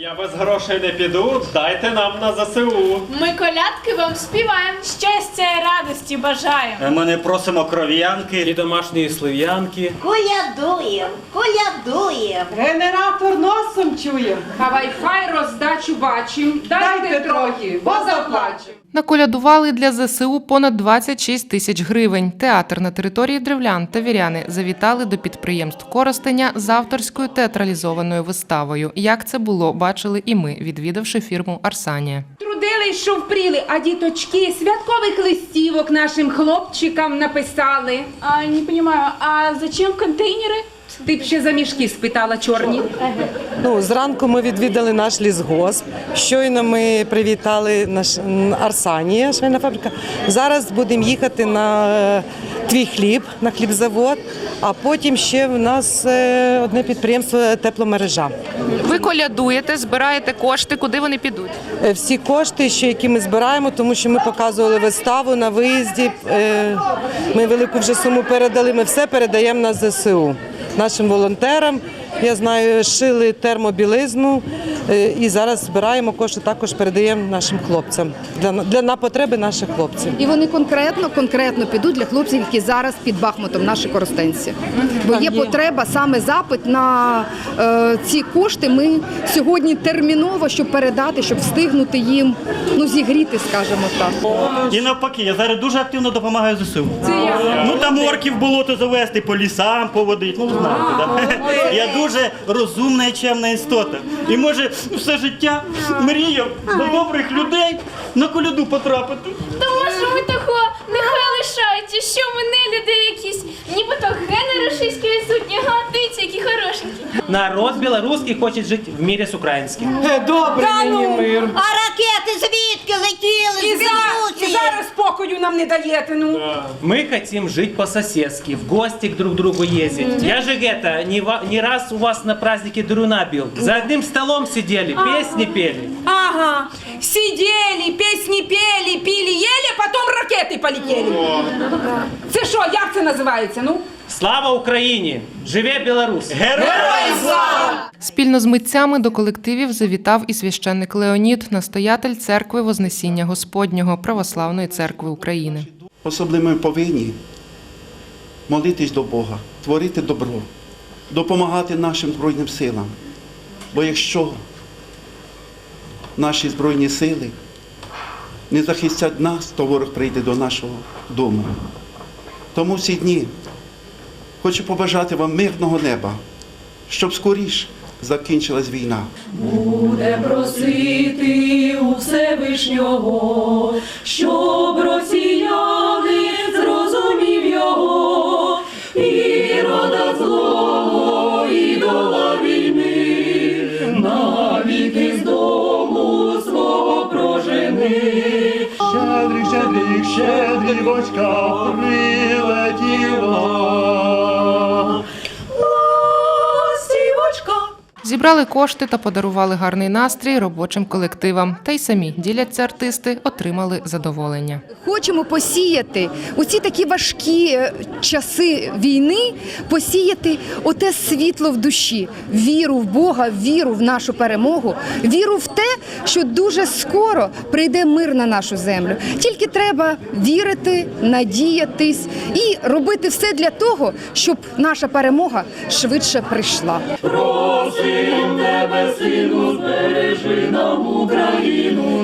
Я без грошей не піду, дайте нам на ЗСУ. Ми колядки вам співаємо. Щастя і радості бажаємо. Ми не просимо кров'янки. І домашньої слив'янки. Колядуєм, колядуєм. Генератор носом чує. А вайфай роздачу бачим. Дайте, трохи, бо заплачем. Наколядували для ЗСУ понад 26 тисяч гривень. Театр на території древлян та віряни завітали до підприємств Коростеня з авторською театралізованою виставою. Як це було, бачили і ми, відвідавши фірму Арсанія. Трудились, що впріли, а діточки святкових листівок нашим хлопчикам написали. А, не понимаю, а зачем контейнери? Ти б ще за мішки спитала чорні. Ну, зранку ми відвідали наш лісгосп. Щойно ми привітали наш Арсанія, швейна фабрика. Зараз будемо їхати на е, твій хліб, на хлібзавод, а потім ще в нас е, одне підприємство тепломережа. Ви колядуєте, збираєте кошти, куди вони підуть? Е, Всі кошти, що які ми збираємо, тому що ми показували виставу на виїзді. е, Ми велику вже суму передали. Ми все передаємо на ЗСУ нашим волонтерам. Я знаю, шили термобілизну і зараз збираємо кошти, також передаємо нашим хлопцям для, для на потреби наших хлопців. І вони конкретно конкретно підуть для хлопців, які зараз під Бахмутом, наші коростенці. Бо є потреба саме запит на е, ці кошти. Ми сьогодні терміново, щоб передати, щоб встигнути їм ну зігріти, скажімо так. І навпаки, я зараз дуже активно допомагаю ЗСУ. Ну там орків болото завести, по лісам поводити. Ну знаєте, да? Я дуже розумна і чемна істота. І може все життя мріяв до добрих людей на коляду потрапити. Та може ви того нехай лишають, що ми не люди якісь, ніби то гени російські відсутні, дивіться, які хорошенькі. Народ белорусский хочет жить в мире с украинским. Добрий мені мир. А ракети звідки летіли? І, З Білорусі? зараз спокою нам не даєте. Ну. Мы хотим жить по-соседски, в гости к друг другу ездить. Я же это, не, ва- не раз у вас на празднике Друна бил. За одним столом сидели, песни пели. Ага, сиділи, пісні пели, пили, ели, потім ракети полетіли. Це що, як це називається? Ну? Слава Украине! Живе Беларусь! Спільно з митцями до колективів завітав і священник Леонід, настоятель церкви Вознесіння Господнього Православної церкви України. Особливо ми повинні молитись до Бога, творити добро, допомагати нашим Збройним силам. Бо якщо наші Збройні сили не захистять нас, то ворог прийде до нашого дому. Тому всі дні хочу побажати вам мирного неба, щоб скоріш закінчилась війна. Буде просити у Всевишнього, щоб росіяни зрозумів його, і рода злого, ідола війни, навіки з дому свого прожени. Щедрик, щедрик, щедрівочка прилетіла. Зібрали кошти та подарували гарний настрій робочим колективам. Та й самі діляться артисти, отримали задоволення. Хочемо посіяти у ці такі важкі е, часи війни, посіяти оте світло в душі, віру в Бога, віру в нашу перемогу, віру в те, що дуже скоро прийде мир на нашу землю. Тільки треба вірити, надіятись і робити все для того, щоб наша перемога швидше прийшла. Просим тебе, сину, збережи нам Україну,